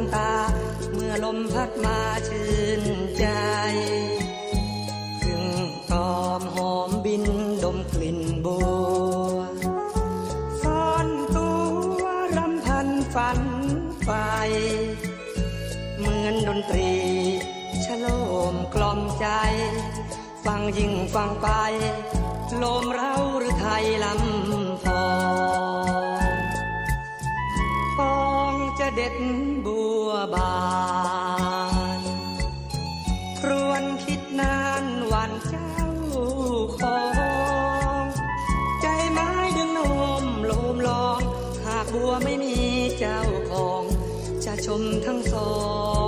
องตา เมื่อลมพัดมาชื่นใจถึงตอมหอมบินดมกลิ่นบัวซ่อนตัวรำพันฝันไปเหมือนดนตรีชโลมกล่อมใจ ฟังยิ่งฟังไป ลมเราหรือไทยลำพอ เด็ดบัวบานครวนคิดนานวันเจ้าของใจไม้ดึงโนมโลมลอง หากบัวไม่มีเจ้าของ จะชมทั้งสอ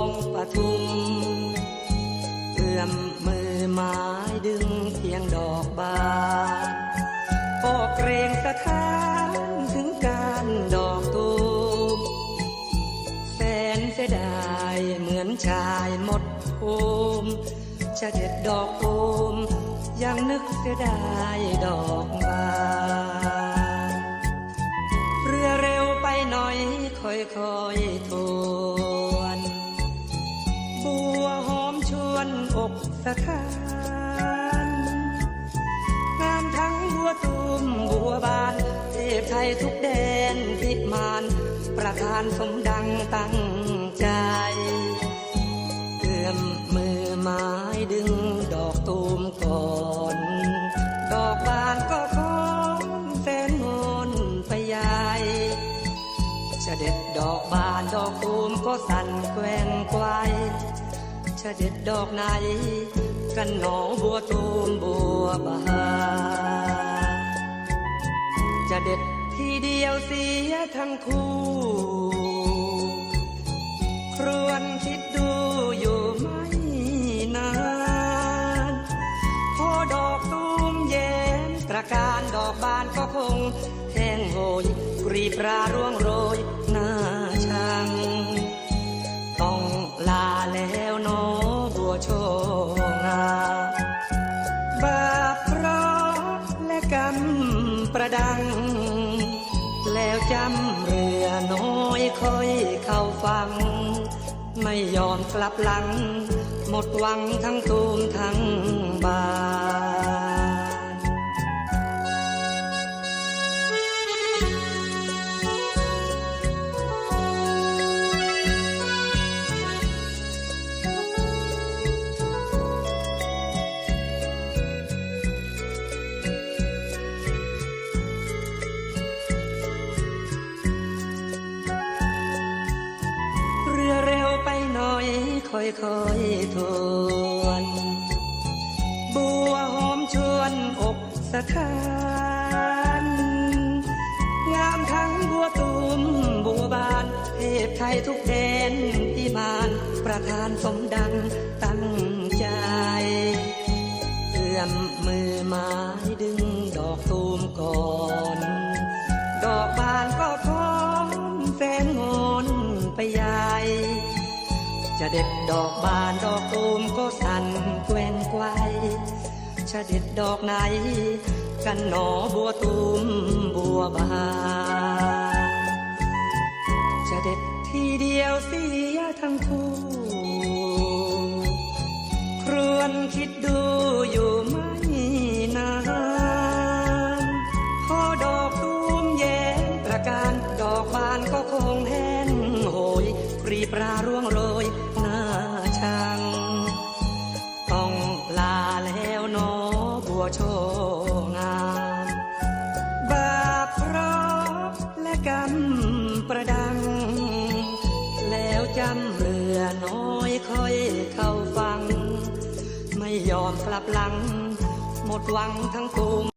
งปทุมเอื้อมมือไม้ดึงเพียงดอกบานก็เกรงสะท้า ม จะเด็ดดอกตูมยังนึกเสียดายดอกบานเรือเร็วไปหน่อยค่อยๆทวนบัวหอมชวนอกสะท้านงามทั้งบัวตูมบัวบานเทพไทยทุกแดนพิมานประธานสมดังตั้งใจ มมือไม้ดึงดอกตูมก่อน ดอกบานก็คอนแสนงนไปใหญ่จะเด็ดดอกบานดอกตูมก็สั่นแกว่งไกวจะเด็ดดอกไหน กันหนอบัวตูมบัวบานจะเด็ดทีเดียวเสียทั้งคู่ ครวนคิดดูอยู่ไม่นานพอดอกตูมแย้มตระการดอกบานก็คงแห้งโหยกรีบราร่วงโรยหน้าชัง ต้องลาแล้วเนอบัวโชงาบาปเคราะและกรรมประดัง แล้วจำเรือน้อยค่อยเข้าฟัง ไม่ยอมกลับหลัง หมดหวังทั้งตูมทั้งบาน ค่อยค่อยทวนบัวหอมชวนอกสะท้านงามทั้งบัวตูมบัวบานเทพไทยทุกแดนที่มานประธานสมดังตั้งใจเอื้อมมือม้ดึ จะเด็ดดอกบานดอกตูมก็สั่นแกว่งไกวจะเด็ดดอกไหน กันหนอบัวตูมบัวบานจะเด็ดทีเดียวเสียทั้งคู่ครวนคิดดูอยู่ไม่นานพอดอกตูมแย้มตระการดอกบานก็คงแห้งโหยรีบราร่วงโรย โชงามบาปรอและกรรมประดัง แล้วจำเรือน้อยค่อยเข้าฟัง ไม่ยอมกลับหลัง หมดหวังทั้งตูม